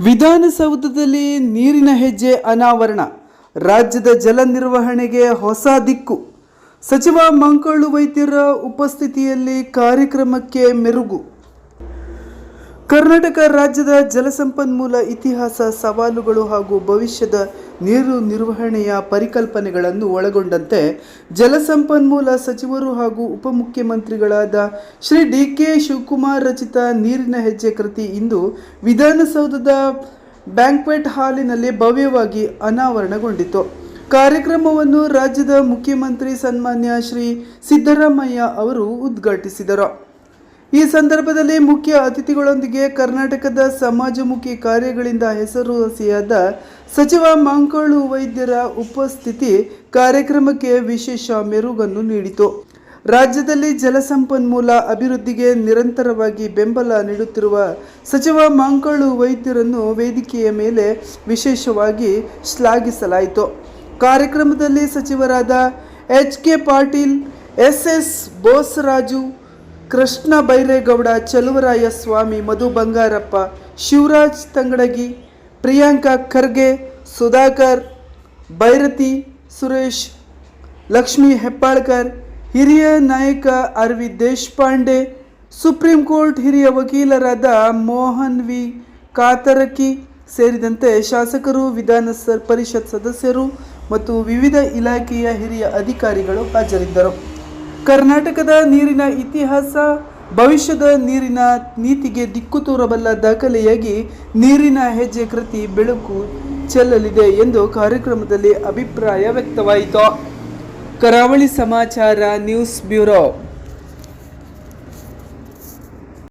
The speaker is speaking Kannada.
ವಿಧಾನಸೌಧದಲ್ಲಿ ನೀರಿನ ಹೆಜ್ಜೆ ಅನಾವರಣ. ರಾಜ್ಯದ ಜಲ ನಿರ್ವಹಣೆಗೆ ಹೊಸ ದಿಕ್ಕು. ಸಚಿವ ಮಂಕಳು ವೈದ್ಯರ ಉಪಸ್ಥಿತಿಯಲ್ಲಿ ಕಾರ್ಯಕ್ರಮಕ್ಕೆ ಮೆರುಗು. ಕರ್ನಾಟಕ ರಾಜ್ಯದ ಜಲಸಂಪನ್ಮೂಲ ಇತಿಹಾಸ, ಸವಾಲುಗಳು ಹಾಗೂ ಭವಿಷ್ಯದ ನೀರು ನಿರ್ವಹಣೆಯ ಪರಿಕಲ್ಪನೆಗಳನ್ನು ಒಳಗೊಂಡಂತೆ ಜಲಸಂಪನ್ಮೂಲ ಸಚಿವರು ಹಾಗೂ ಉಪಮುಖ್ಯಮಂತ್ರಿಗಳಾದ ಶ್ರೀ ಡಿ ಕೆ ಶಿವಕುಮಾರ್ ರಚಿತ ನೀರಿನ ಹೆಜ್ಜೆ ಕೃತಿ ಇಂದು ವಿಧಾನಸೌಧದ ಬ್ಯಾಂಕ್ವೆಟ್ ಹಾಲಿನಲ್ಲಿ ಭವ್ಯವಾಗಿ ಅನಾವರಣಗೊಂಡಿತು ಕಾರ್ಯಕ್ರಮವನ್ನು ರಾಜ್ಯದ ಮುಖ್ಯಮಂತ್ರಿ ಸನ್ಮಾನ್ಯ ಶ್ರೀ ಸಿದ್ದರಾಮಯ್ಯ ಅವರು ಉದ್ಘಾಟಿಸಿದರು. ಈ ಸಂದರ್ಭದಲ್ಲಿ ಮುಖ್ಯ ಅತಿಥಿಗಳೊಂದಿಗೆ ಕರ್ನಾಟಕದ ಸಮಾಜಮುಖಿ ಕಾರ್ಯಗಳಿಂದ ಹೆಸರುವಾಸಿಯಾದ ಸಚಿವ ಮಂಕಳು ವೈದ್ಯರ ಉಪಸ್ಥಿತಿ ಕಾರ್ಯಕ್ರಮಕ್ಕೆ ವಿಶೇಷ ಮೆರುಗನ್ನು ನೀಡಿತು. ರಾಜ್ಯದಲ್ಲಿ ಜಲಸಂಪನ್ಮೂಲ ಅಭಿವೃದ್ಧಿಗೆ ನಿರಂತರವಾಗಿ ಬೆಂಬಲ ನೀಡುತ್ತಿರುವ ಸಚಿವ ಮಂಕಳು ವೈದ್ಯರನ್ನು ವೇದಿಕೆಯ ಮೇಲೆ ವಿಶೇಷವಾಗಿ ಶ್ಲಾಘಿಸಲಾಯಿತು. ಕಾರ್ಯಕ್ರಮದಲ್ಲಿ ಸಚಿವರಾದ H K Patil, S S Bosaraju Krishna Byregowda, Chaluvaraya Swamy, Madhu Bangarappa, Shivaraj Tangadagi, Priyanka Kharge, Sudhakar Byrathi Suresh, Lakshmi Hebbalkar ಹಿರಿಯ ನಾಯಕ ಅರವಿಂದ್ ದೇಶಪಾಂಡೆ, ಸುಪ್ರೀಂ ಕೋರ್ಟ್ ಹಿರಿಯ ವಕೀಲರಾದ ಮೋಹನ್ ವಿ. ಕಾತರಕಿ ಸೇರಿದಂತೆ ಶಾಸಕರು, ವಿಧಾನ ಪರಿಷತ್ ಸದಸ್ಯರು ಮತ್ತು ವಿವಿಧ ಇಲಾಖೆಯ ಹಿರಿಯ ಅಧಿಕಾರಿಗಳು ಹಾಜರಿದ್ದರು. ಕರ್ನಾಟಕದ ನೀರಿನ ಇತಿಹಾಸ, ಭವಿಷ್ಯದ ನೀರಿನ ನೀತಿಗೆ ದಿಕ್ಕು ತೋರಬಲ್ಲ ದಾಖಲೆಯಾಗಿ ನೀರಿನ ಹೆಜ್ಜೆ ಕೃತಿ ಬೆಳಕು ಚೆಲ್ಲಲಿದೆ ಎಂದು ಕಾರ್ಯಕ್ರಮದಲ್ಲಿ ಅಭಿಪ್ರಾಯ ವ್ಯಕ್ತವಾಯಿತು. ಕರಾವಳಿ ಸಮಾಚಾರ ನ್ಯೂಸ್ ಬ್ಯೂರೋ.